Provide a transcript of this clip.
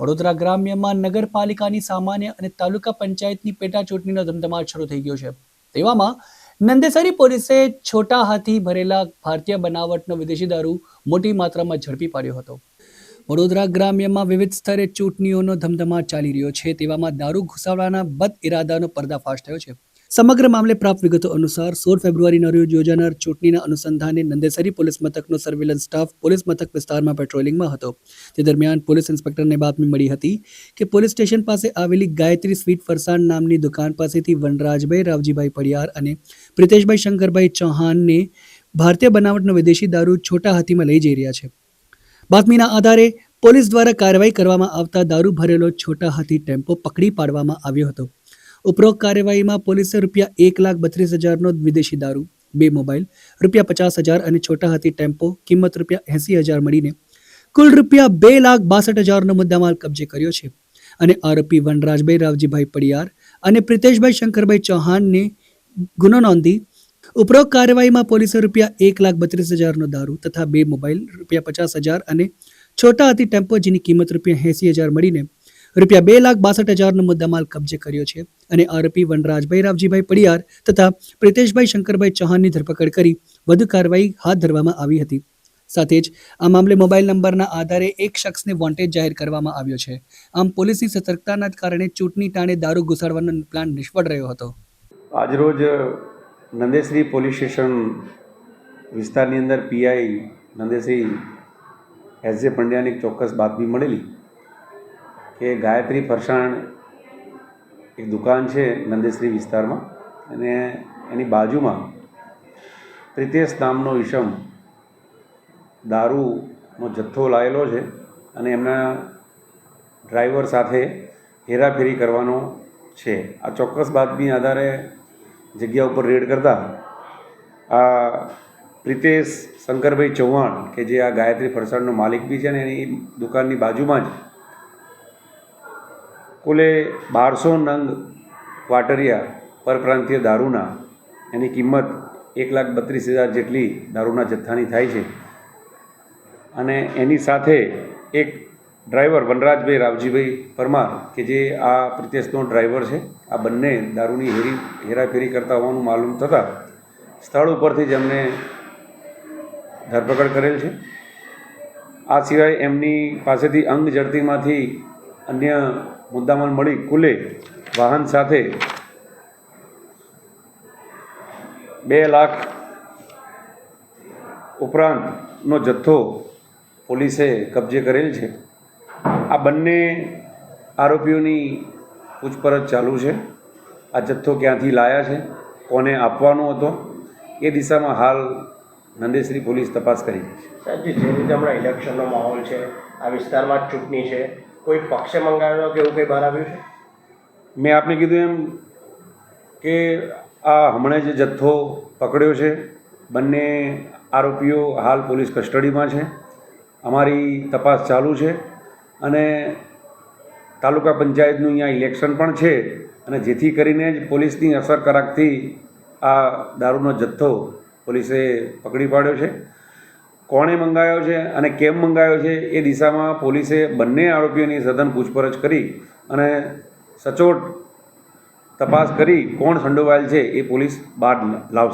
વડોદરા ગ્રામ્યમાં નગરપાલિકાની સામાન્ય અને તાલુકા પંચાયતની પેટા ચૂંટણીનો ધમધમાટ શરૂ થઈ ગયો છે. તેવામાં નંદેસરી પોલીસે છોટા હાથી ભરેલા ભારતીય બનાવટનો વિદેશી દારૂ મોટી માત્રામાં ઝડપી પાડ્યો હતો. વડોદરા ગ્રામ્યમાં વિવિધ સ્તરે ચૂંટણીઓનો ધમધમાટ ચાલી રહ્યો છે. તેવામાં દારૂ ઘુસાવડાના બદ ઇરાદાનો પર્દાફાશ થયો છે. સમગ્ર મામલે પ્રાપ્ત વિગતો અનુસાર સોળ ફેબ્રુઆરીના રોજ યોજાનાર ચૂંટણીના અનુસંધાને નંદેસરી પોલીસ મથકનો સર્વેલન્સ સ્ટાફ પોલીસ મથક વિસ્તારમાં પેટ્રોલિંગમાં હતો. તે દરમિયાન પોલીસ ઇન્સ્પેક્ટરને બાતમી મળી હતી કે પોલીસ સ્ટેશન પાસે આવેલી ગાયત્રી સ્વીટ ફરસાણ નામની દુકાન પાસેથી વનરાજભાઈ, રાવજીભાઈ પડિયાર અને પ્રિતેશભાઈ શંકરભાઈ ચૌહાણને ભારતીય બનાવટનો વિદેશી દારૂ છોટા હાથીમાં લઈ જઈ રહ્યા છે. બાતમીના આધારે પોલીસ દ્વારા કાર્યવાહી કરવામાં આવતા દારૂ ભરેલો છોટા હાથી ટેમ્પો પકડી પાડવામાં આવ્યો હતો. ઉપરોક્ત કાર્યવાહીમાં પોલીસે રૂપિયા એક લાખ બત્રીસ હજારનો વિદેશી દારૂ, બે મોબાઈલ, રૂપિયા પચાસ હજાર અને છોટા હાથી ટેમ્પો, કિંમત રૂપિયા એંસી હજાર મળીને કુલ રૂપિયા બે લાખ બાસઠ હજારનો મુદ્દામાલ કબજે કર્યો છે. અને આરોપી વનરાજભાઈ રાવજીભાઈ પડિયાર અને પ્રિતેશભાઈ શંકરભાઈ ચૌહાણને ગુનો નોંધી ઉપરોક્ત કાર્યવાહીમાં પોલીસે રૂપિયા એક લાખ બત્રીસ હજારનો દારૂ તથા બે મોબાઈલ, રૂપિયા પચાસ હજાર અને છોટા હાથી ટેમ્પો જેની કિંમત રૂપિયા એંસી હજાર મળીને રૂપિયા બે લાખ બાસઠ હજારનો મુદ્દામાલ કબજે કર્યો છે અને આરોપી વનરાજભાઈ રાવજીભાઈ પડિયાર તથા પ્રિતેશભાઈ શંકરભાઈ ચૌહાણની ધરપકડ કરી વધુ કાર્યવાહી હાથ ધરવામાં આવી હતી. સાથે જ આ મામલે મોબાઈલ નંબરના આધારે એક શખ્સને વોન્ટેજ જાહેર કરવામાં આવ્યો છે. આમ પોલીસની સતર્કતાના કારણે ચૂંટણી ટાણે દારૂ ઘુસાડવાનો પ્લાન નિષ્ફળ રહ્યો હતો. આજરોજ નંદેશ્રી પોલીસ સ્ટેશન વિસ્તારની અંદર પીઆઈ નંદેશ્રી એસ જે પંડ્યાની ચોક્કસ બાતમી મળેલી કે ગાયત્રી ફરસાણ એક દુકાન છે નંદેશ્રી વિસ્તારમાં અને એની બાજુમાં પ્રિતેશ નામનો ઈશમ દારૂનો જથ્થો લાવેલો છે અને એમના ડ્રાઈવર સાથે હેરાફેરી કરવાનો છે. આ ચોક્કસ બાતમી આધારે જગ્યા ઉપર રેડ કરતા આ પ્રિતેશ શંકરભાઈ ચૌહાણ, કે જે આ ગાયત્રી ફરસાણનો માલિક બી છે ને એની દુકાનની બાજુમાં જ કુલે બારસો નંગ ક્વાટરિયા પરપ્રાંતીય દારૂના, એની કિંમત એક લાખ બત્રીસ હજાર જેટલી દારૂના જથ્થાની થાય છે. અને એની સાથે એક ડ્રાઈવર વનરાજભાઈ રાવજીભાઈ પરમાર, કે જે આ પ્રિતેશનો ડ્રાઈવર છે, આ બંને દારૂની હેરી, હેરાફેરી કરતા હોવાનું માલુમ થતાં સ્થળ ઉપરથી જ એમને ધરપકડ કરેલ છે. આ સિવાય એમની પાસેથી અંગ જડતીમાંથી અન્ય મુદ્દામાલ મળી કુલે વાહન સાથે બે લાખ ઉપરાંતનો જથ્થો પોલીસે કબજે કરેલ છે. આ બંને આરોપીઓની પૂછપરછ ચાલુ છે. આ જથ્થો ક્યાંથી લાયા છે? કોને આપવાનો હતો? એ દિશામાં હાલ નંદેશ્રી પોલીસ તપાસ કરી રહી છે. સાહેબ જે રીતે હમણાં ઇલેક્શનનો માહોલ છે, આ વિસ્તારમાં ચૂંટણી છે કોઈ પક્ષે મંગાવેલો કે એવું કંઈ બહાર આવ્યું છે? મેં આપને કીધું એમ કે આ હમણાં જે જથ્થો પકડ્યો છે, બંને આરોપીઓ હાલ પોલીસ કસ્ટડીમાં છે. અમારી તપાસ ચાલુ છે અને તાલુકા પંચાયતનું અહીંયા ઇલેક્શન પણ છે અને જેથી કરીને જ પોલીસની અસરકારકથી આ દારૂનો જથ્થો પોલીસે પકડી પાડ્યો છે. કોણે મંગાવ્યો છે અને કેમ મંગાવ્યો છે એ દિશામાં પોલીસે બંને આરોપીઓની સઘન પૂછપરછ કરી અને સચોટ તપાસ કરી કોણ સંડોવાયેલ છે એ પોલીસ બહાર લાવશે.